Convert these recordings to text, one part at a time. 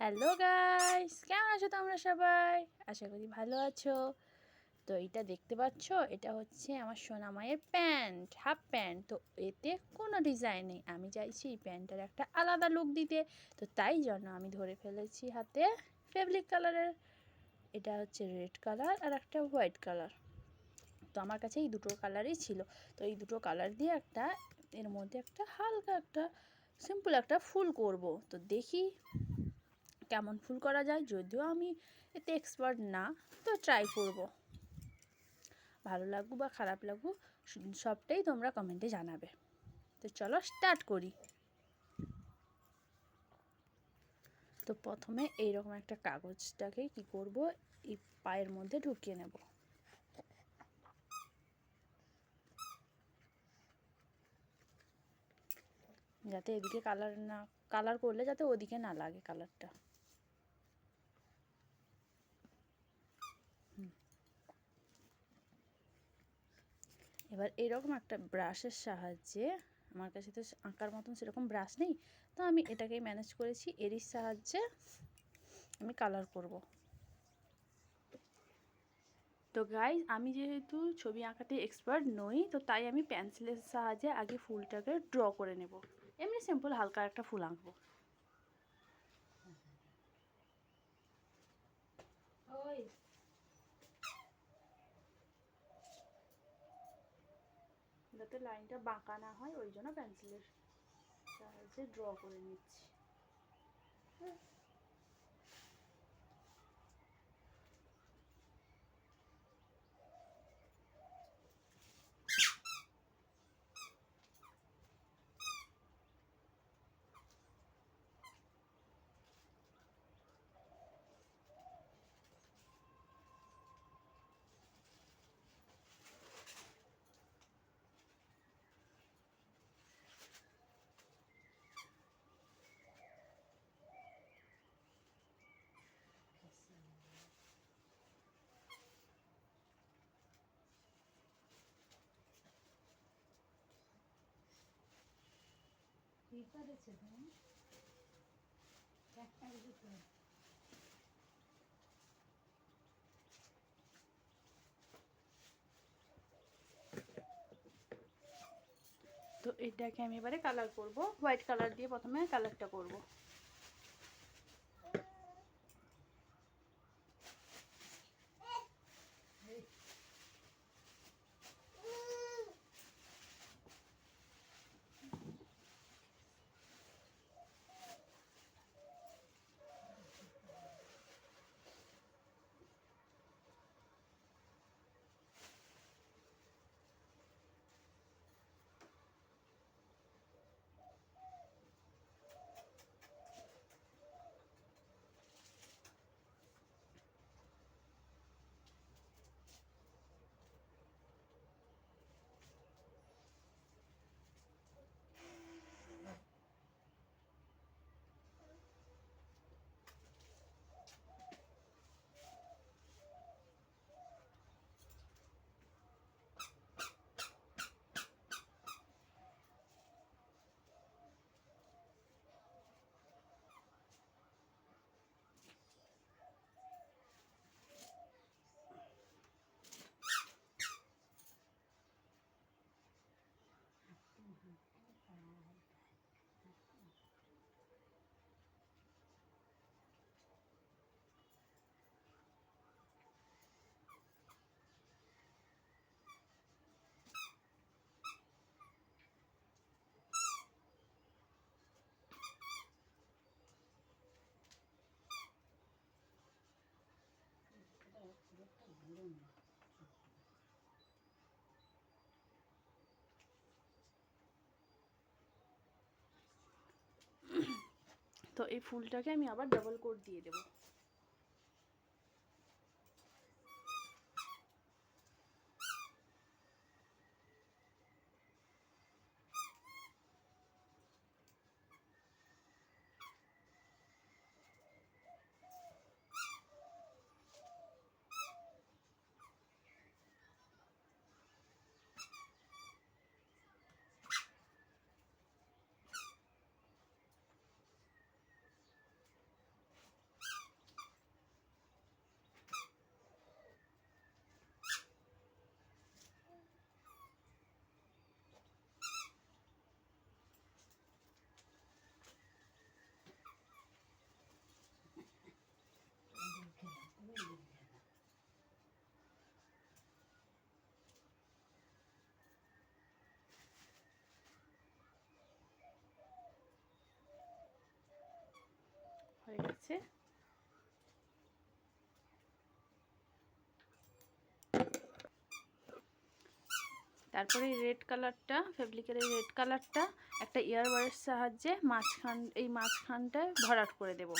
Hello guys কেমন আছো তোমরা সবাই? আশা করি ভালো আছো। তো এটা দেখতে পাচ্ছ? এটা হচ্ছে আমার সোনা মায়ের প্যান্ট, হাফ প্যান্ট। তো এতে কোনো ডিজাইন নেই। আমি চাইছি এই প্যান্টটার একটা আলাদা লুক দিতে। তো তাই জন্য আমি ধরে ফেলেছি হাতে ফেব্রিক কালারের এটা হচ্ছে রেড কালার আর একটা হোয়াইট কালার তো আমার কাছে এই দুটো কালারই ছিল। তো এই দুটো কালার দিয়ে একটা, এর মধ্যে একটা হালকা একটা সিম্পল একটা ফুল করব। তো দেখি কেমন ফুল করা যায় যদিও আমি এতে এক্সপার্ট না, তো ট্রাই করব। ভালো লাগুক বা খারাপ লাগুক সবটাই তোমরা কমেন্টে জানাবে। তো চলো স্টার্ট করি। তো প্রথমে এইরকম একটা কাগজটাকে কি করব, এই পায়ের মধ্যে ঢুকিয়ে নেব। যাতে এদিকে কালার না কালার করলে যাতে ওদিকে না লাগে কালারটা এবার এরকম একটা ব্রাশের সাহায্যে আমার কাছে তো আঁকার মতন সেরকম ব্রাশ নেই, তো আমি এটাকেই ম্যানেজ করেছি। এরই সাহায্যে আমি কালার করব। তো গাইজ আমি যেহেতু ছবি আঁকাতে এক্সপার্ট নই, তো তাই আমি পেন্সিলের সাহায্যে আগে ফুলটাকে ড্র করে নেব। এমনি সিম্পল হালকা একটা ফুল আঁকবো। ওই। যাতে লাইনটা বাঁকা না হয় ওই জন্য পেন্সিলের সাহায্যে ড্র করে নিচ্ছি। পেপারেছে তো একটা দুটো তো এটাকে আমি এবারে কালার করব হোয়াইট কালার দিয়ে প্রথমে কালারটা করব। তো এই ফুলটাকে আমি আবার ডাবল কোট দিয়ে দেবো। গেছে তারপরে রেড কালারটা, ফেব্রিকের এই রেড কালারটা একটা ইয়ারবারের সাহায্যে মাঝখান, এই মাঝখানটায় ভরাট করে দেব।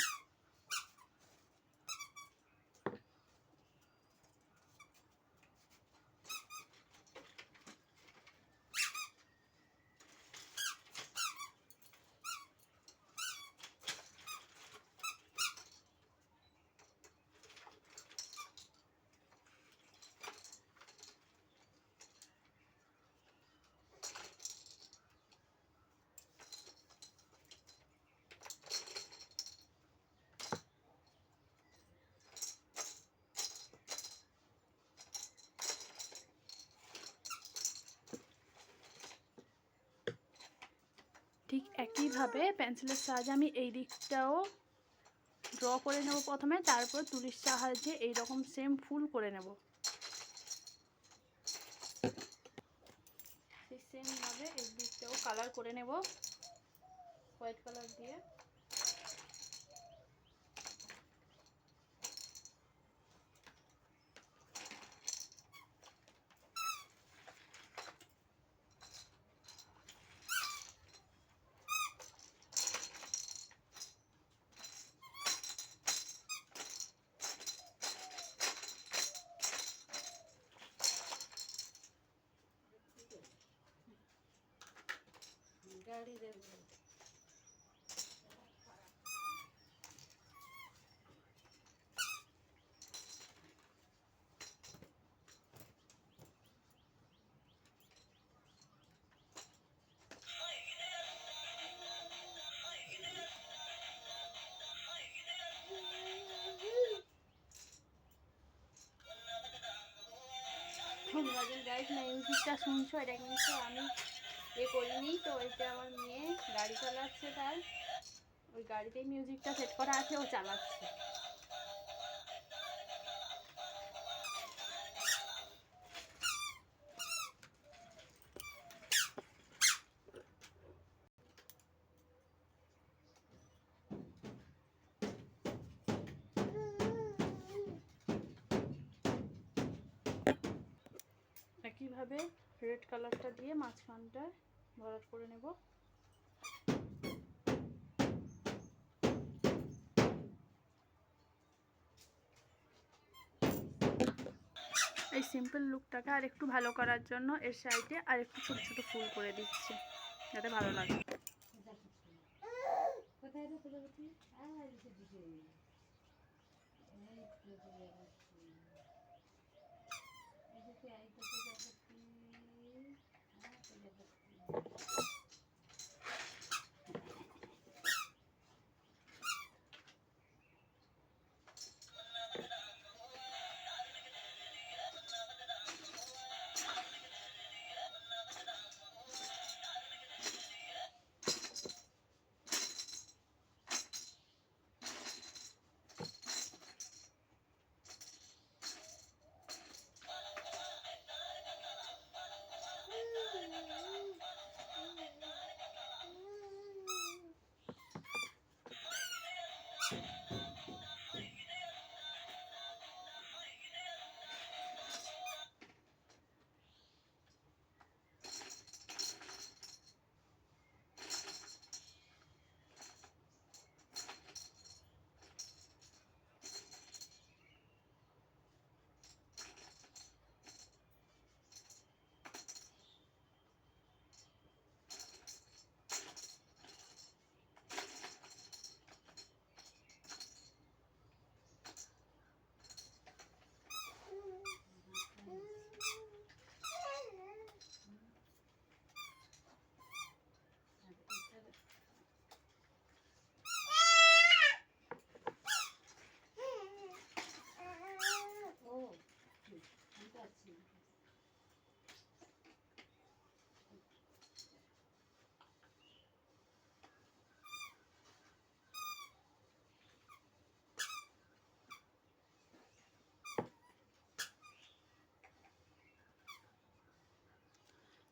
একইভাবে পেন্সিলের সাহায্যে আমি এই দিকটাও ড্র করে নেব প্রথমে, তারপর তুলির সাহায্যে এই রকম সেম ফুল করে নেব। সেমভাবে এই দিকটাও কালার করে নেব হোয়াইট কালার দিয়ে। গাইজ মিউজিকটা শুনছো এটা কিন্তু আমি এ করিনি, তো এটা আমার মেয়ে গাড়ি চালাচ্ছে তার। ওই গাড়িতেই মিউজিকটা সেট করা আছে, ও চালাচ্ছে। একইভাবে রেড কালারটা দিয়ে মাঝখানটায় ভরাট করে নেব। এই সিম্পল লুকটাকে আর একটু ভালো করার জন্য এর সাইডে আর একটু ছোট ছোট ফুল করে দিচ্ছি, যাতে ভালো লাগে। কোথায়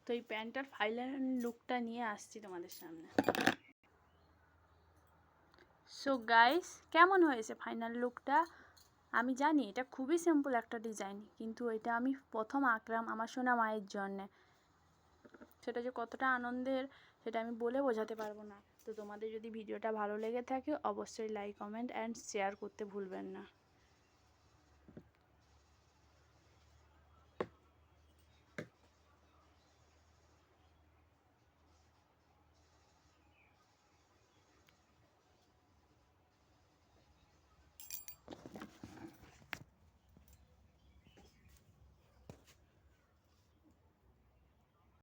তো এই প্যান্টটার ফাইনাল লুকটা নিয়ে আসছি তোমাদের সামনে। সো গাইস কেমন হয়েছে ফাইনাল লুকটা আমি জানি এটা খুবই সিম্পল একটা ডিজাইন কিন্তু এটা আমি প্রথম আঁকলাম আমার সোনা মায়ের জন্যে। সেটা যে কতটা আনন্দের, সেটা আমি বলে বোঝাতে পারব না। তো তোমাদের যদি ভিডিওটা ভালো লেগে থাকে, অবশ্যই লাইক কমেন্ট অ্যান্ড শেয়ার করতে ভুলবেন না।